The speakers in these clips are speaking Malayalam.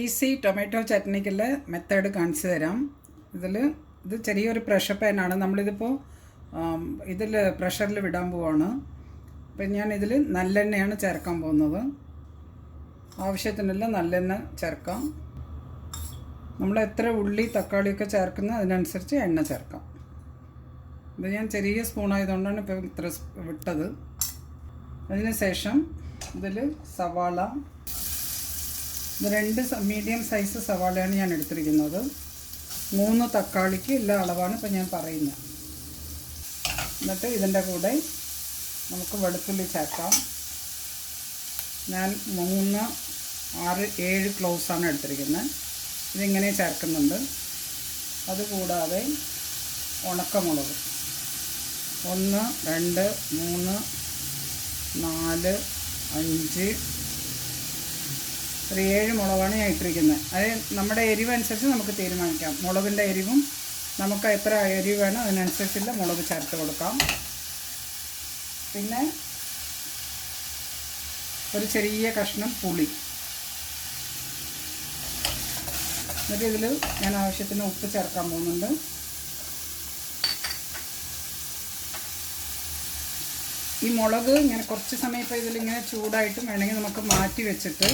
ഈസി ടൊമാറ്റോ ചട്നിക്കുള്ള മെത്തേഡ് കാണിച്ചു തരാം. ഇതിൽ ഇത് ചെറിയൊരു പ്രഷർ പാനാണ് നമ്മളിതിപ്പോൾ ഇതിൽ പ്രഷറിൽ വിടാൻ പോവാണ്. അപ്പം ഞാൻ ഇതിൽ നല്ലെണ്ണയാണ് ചേർക്കാൻ പോകുന്നത്. ആവശ്യത്തിനുള്ള നല്ലെണ്ണ ചേർക്കാം. നമ്മൾ എത്ര ഉള്ളി തക്കാളിയൊക്കെ ചേർക്കുന്ന അതിനനുസരിച്ച് എണ്ണ ചേർക്കാം. ഇത് ഞാൻ ചെറിയ സ്പൂണായതുകൊണ്ടാണ് ഇപ്പോൾ ഇത്ര വിട്ടത്. അതിന് ശേഷം ഇതിൽ സവാള രണ്ട് മീഡിയം സൈസ് സവാളയാണ് ഞാൻ എടുത്തിരിക്കുന്നത്. മൂന്ന് തക്കാളിക്ക് എല്ലാ അളവാണ് ഇപ്പം ഞാൻ പറയുന്നത്. എന്നിട്ട് ഇതിന്റെ കൂടെ നമുക്ക് വെളുത്തുള്ളി ചേർക്കാം. ഞാൻ മൂന്ന് ആറ് ഏഴ് ക്ലോസാണ് എടുത്തിരിക്കുന്നത്. ഇതിങ്ങനെ ചേർക്കുന്നുണ്ട്. അതുകൂടാതെ ഉണക്കമുളക്. ഒന്ന് രണ്ട് മൂന്ന് നാല് അഞ്ച് ഒരു ഏഴ് മുളകാണ് ഞാൻ ഇട്ടിരിക്കുന്നത്. അത് നമ്മുടെ എരിവ് അനുസരിച്ച് നമുക്ക് തീരുമാനിക്കാം. മുളകിന്റെ എരിവും നമുക്ക് എത്ര എരിവ് വേണം അതിനനുസരിച്ചുള്ള മുളക് ചേർത്ത് കൊടുക്കാം. പിന്നെ ഒരു ചെറിയ കഷ്ണം പുളി. എന്നിട്ട് ഇതിൽ ഞാൻ ആവശ്യത്തിന് ഉപ്പ് ചേർക്കാൻ പോകുന്നുണ്ട്. ഈ മുളക് ഇങ്ങനെ കുറച്ച് സമയം ഇപ്പോൾ ഇതിലിങ്ങനെ ചൂടായിട്ടും വേണമെങ്കിൽ നമുക്ക് മാറ്റി വെച്ചിട്ട്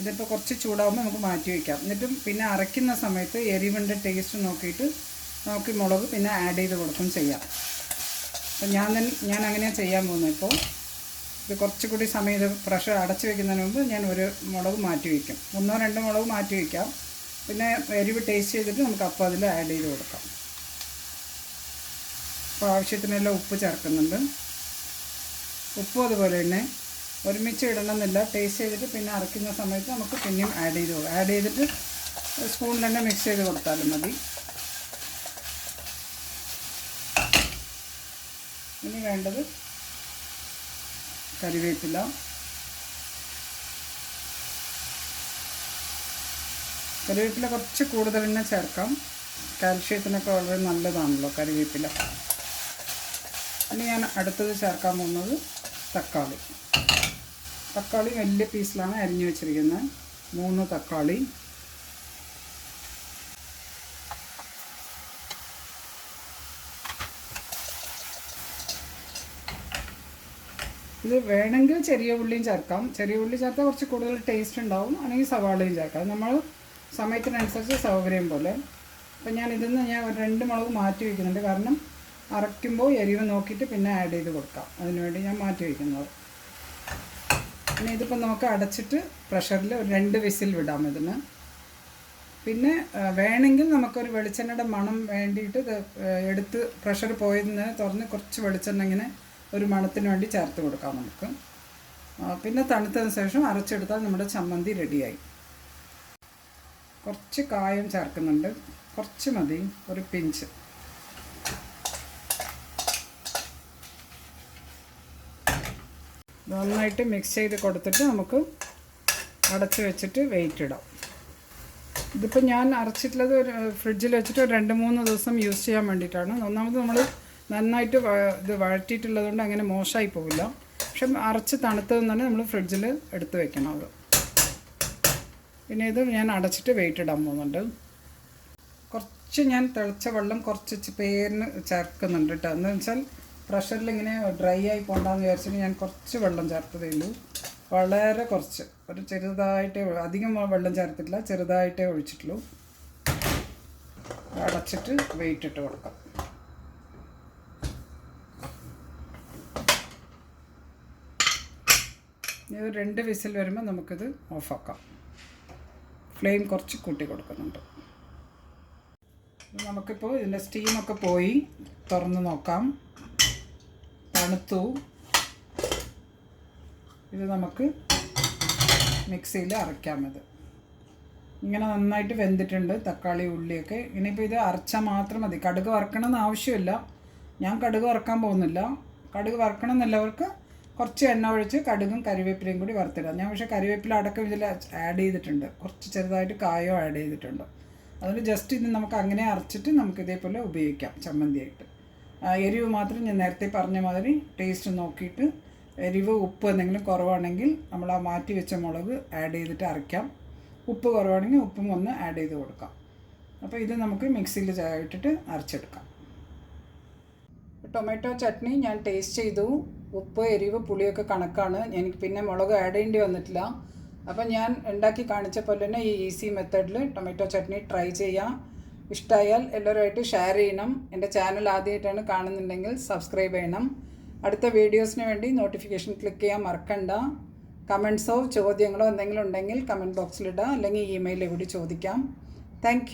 ഇതിപ്പോൾ കുറച്ച് ചൂടാകുമ്പോൾ നമുക്ക് മാറ്റി വയ്ക്കാം എന്നിട്ടും പിന്നെ അരയ്ക്കുന്ന സമയത്ത് എരിവിന്റെ ടേസ്റ്റ് നോക്കിയിട്ട് നമുക്ക് മുളക് പിന്നെ ആഡ് ചെയ്ത് കൊടുക്കും ചെയ്യാം. അപ്പം ഞാൻ ഞാൻ അങ്ങനെയാണ് ചെയ്യാൻ പോകുന്നത്. ഇപ്പോൾ ഇത് കുറച്ചുകൂടി സമയം ഇത് പ്രഷർ അടച്ചു വയ്ക്കുന്നതിന് മുമ്പ് ഞാൻ ഒരു മുളക് മാറ്റി വയ്ക്കും ഒന്നോ രണ്ടോ മുളക് മാറ്റി വയ്ക്കാം പിന്നെ എരിവ് ടേസ്റ്റ് ചെയ്തിട്ട് നമുക്ക് അപ്പോൾ അതിൽ ആഡ് ചെയ്ത് കൊടുക്കാം. അപ്പോൾ ആവശ്യത്തിനെല്ലാം ഉപ്പ് ചേർക്കുന്നുണ്ട്. ഉപ്പും അതുപോലെ തന്നെ ഒരുമിച്ച് ഇടണമെന്നില്ല. ടേസ്റ്റ് ചെയ്തിട്ട് പിന്നെ അരയ്ക്കുന്ന സമയത്ത് നമുക്ക് പിന്നെയും ആഡ് ചെയ്ത് ആഡ് ചെയ്തിട്ട് സ്പൂണിൽ തന്നെ മിക്സ് ചെയ്ത് കൊടുത്താലും മതി. ഇനി വേണ്ടത് കരിവേപ്പില. കരിവേപ്പില കുറച്ച് കൂടുതൽ തന്നെ ചേർക്കാം. കാൽഷ്യത്തിനൊക്കെ വളരെ നല്ലതാണല്ലോ കറിവേപ്പില ഇനി ഞാൻ അടുത്തത് ചേർക്കാൻ പോകുന്നത് തക്കാളി. തക്കാളി വലിയ പീസിലാണ് അരിഞ്ഞു വെച്ചിരിക്കുന്നത്. മൂന്ന് തക്കാളി. ഇത് വേണമെങ്കിൽ ചെറിയ ഉള്ളിയും ചേർക്കാം. ചെറിയ ഉള്ളി ചേർത്താൽ കുറച്ച് കൂടുതൽ ടേസ്റ്റ് ഉണ്ടാവും. അല്ലെങ്കിൽ സവാളയും ചേർക്കാം. നമ്മൾ സമയത്തിനനുസരിച്ച് സൗകര്യം പോലെ. അപ്പം ഞാൻ ഇതിൽ നിന്ന് ഞാൻ രണ്ട് മുളക് മാറ്റി വയ്ക്കുന്നുണ്ട് കാരണം അരയ്ക്കുമ്പോൾ എരിവ് നോക്കിയിട്ട് പിന്നെ ആഡ് ചെയ്ത് കൊടുക്കാം. അതിനുവേണ്ടി ഞാൻ മാറ്റി വയ്ക്കുന്നത് പിന്നെ ഇതിപ്പോൾ നമുക്ക് അടച്ചിട്ട് പ്രഷറിൽ ഒരു രണ്ട് വിസിൽ വിടാം ഇതിന്. പിന്നെ വേണമെങ്കിൽ നമുക്കൊരു വെളിച്ചെണ്ണയുടെ മണം വേണ്ടിയിട്ട് എടുത്ത് പ്രഷർ പോയതിന് തുറന്ന് കുറച്ച് വെളിച്ചെണ്ണ ഇങ്ങനെ ഒരു മണത്തിന് വേണ്ടി ചേർത്ത് കൊടുക്കാം നമുക്ക്. പിന്നെ തണുത്തതിന് ശേഷം അരച്ചെടുത്താൽ നമ്മുടെ ചമ്മന്തി റെഡിയായി. കുറച്ച് കായം ചേർക്കുന്നുണ്ട്. കുറച്ച് മതി ഒരു പിഞ്ച്. നന്നായിട്ട് മിക്സ് ചെയ്ത് കൊടുത്തിട്ട് നമുക്ക് അടച്ച് വെച്ചിട്ട് വെയിറ്റ് ഇടാം. ഇതിപ്പോൾ ഞാൻ അരച്ചിട്ടുള്ളത് ഒരു ഫ്രിഡ്ജിൽ വെച്ചിട്ട് ഒരു രണ്ട് മൂന്ന് ദിവസം യൂസ് ചെയ്യാൻ വേണ്ടിയിട്ടാണ്. ഒന്നാമത് നമ്മൾ നന്നായിട്ട് ഇത് വഴറ്റിയിട്ടുള്ളത് കൊണ്ട് അങ്ങനെ മോശമായി പോവില്ല. പക്ഷെ അരച്ച് തണുത്തതെന്ന് തന്നെ നമ്മൾ ഫ്രിഡ്ജിൽ എടുത്ത് വെക്കണം അത്. പിന്നെ ഇത് ഞാൻ അടച്ചിട്ട് വെയിറ്റ് ഇടാൻ പോകുന്നുണ്ട്. കുറച്ച് ഞാൻ തിളച്ച വെള്ളം കുറച്ച് പേരിന് ചേർക്കുന്നുണ്ട് കേട്ടോ എന്ന് വെച്ചാൽ പ്രഷറിൽ ഇങ്ങനെ ഡ്രൈ ആയി പോകണ്ടെന്ന് വിചാരിച്ചിട്ട് ഞാൻ കുറച്ച് വെള്ളം ചേർത്തതേ ഉള്ളൂ. വളരെ കുറച്ച്. ഒരു ചെറുതായിട്ടേ അധികം വെള്ളം ചേർത്തിട്ടില്ല. ചെറുതായിട്ടേ ഒഴിച്ചിട്ടുള്ളൂ. അടച്ചിട്ട് വെയിറ്റ് ഇട്ട് കൊടുക്കാം. ഇത് രണ്ട് വിസിൽ വരുമ്പോൾ നമുക്കിത് ഓഫാക്കാം ഫ്ലെയിം കുറച്ച് കൂട്ടി കൊടുക്കുന്നുണ്ട്. നമുക്കിപ്പോൾ ഇതിന്റെ സ്റ്റീമൊക്കെ പോയി. തുറന്ന് നോക്കാം. തണുത്തു. ഇത് നമുക്ക് മിക്സിയിൽ അരയ്ക്കാം ഇത്. ഇങ്ങനെ നന്നായിട്ട് വെന്തിട്ടുണ്ട് തക്കാളി ഉള്ളിയൊക്കെ. ഇനിയിപ്പോൾ ഇത് അരച്ചാൽ മാത്രം മതി. കടുക് വറക്കണമെന്ന് ആവശ്യമില്ല. ഞാൻ കടുക് വറക്കാൻ പോകുന്നില്ല. കടുക് വറക്കണം എന്നുള്ളവർക്ക് കുറച്ച് എണ്ണ ഒഴിച്ച് കടുകും കറിവേപ്പിലയും കൂടി വറുത്തിടാം ഞാൻ പക്ഷേ കറിവേപ്പില അടക്കം ഇതിൽ ആഡ് ചെയ്തിട്ടുണ്ട്. കുറച്ച് ചെറുതായിട്ട് കായോ ആഡ് ചെയ്തിട്ടുണ്ട്. അതുകൊണ്ട് ജസ്റ്റ് ഇത് നമുക്ക് അങ്ങനെ അരച്ചിട്ട് നമുക്ക് ഇതേപോലെ ഉപയോഗിക്കാം. ചമ്മന്തിയായിട്ട്. എരിവ് മാത്രം ഞാൻ നേരത്തെ പറഞ്ഞ മാതിരി ടേസ്റ്റ് നോക്കിയിട്ട് എരിവ് ഉപ്പ് എന്തെങ്കിലും കുറവാണെങ്കിൽ നമ്മൾ ആ മാറ്റി വെച്ച മുളക് ആഡ് ചെയ്തിട്ട് അരയ്ക്കാം. ഉപ്പ് കുറവാണെങ്കിൽ ഉപ്പും ഒന്ന് ആഡ് ചെയ്ത് കൊടുക്കാം. അപ്പോൾ ഇത് നമുക്ക് മിക്സിയിൽ ഇട്ടിട്ട് അരച്ചെടുക്കാം. ടൊമാറ്റോ ചട്നി ഞാൻ ടേസ്റ്റ് ചെയ്തു. ഉപ്പ് എരിവ് പുളിയൊക്കെ കണക്കാണ്. എനിക്ക് പിന്നെ മുളക് ആഡ് ചെയ്യേണ്ടി വന്നിട്ടില്ല. അപ്പം ഞാൻ ഉണ്ടാക്കി കാണിച്ച പോലെ തന്നെ ഈ ഈസി മെത്തേഡിൽ ടൊമാറ്റോ ചട്നി ട്രൈ ചെയ്യാം. ഇഷ്ടമായാൽ എല്ലാവരുമായിട്ട് ഷെയർ ചെയ്യണം. എന്റെ ചാനൽ ആദ്യമായിട്ടാണ് കാണുന്നുണ്ടെങ്കിൽ സബ്സ്ക്രൈബ് ചെയ്യണം. അടുത്ത വീഡിയോസിന് വേണ്ടി നോട്ടിഫിക്കേഷൻ ക്ലിക്ക് ചെയ്യാൻ മറക്കണ്ട. കമൻസോ ചോദ്യങ്ങളോ എന്തെങ്കിലും ഉണ്ടെങ്കിൽ കമന്റ് ബോക്സിലിടാം അല്ലെങ്കിൽ ഇമെയിലിൽ കൂടി ചോദിക്കാം. താങ്ക്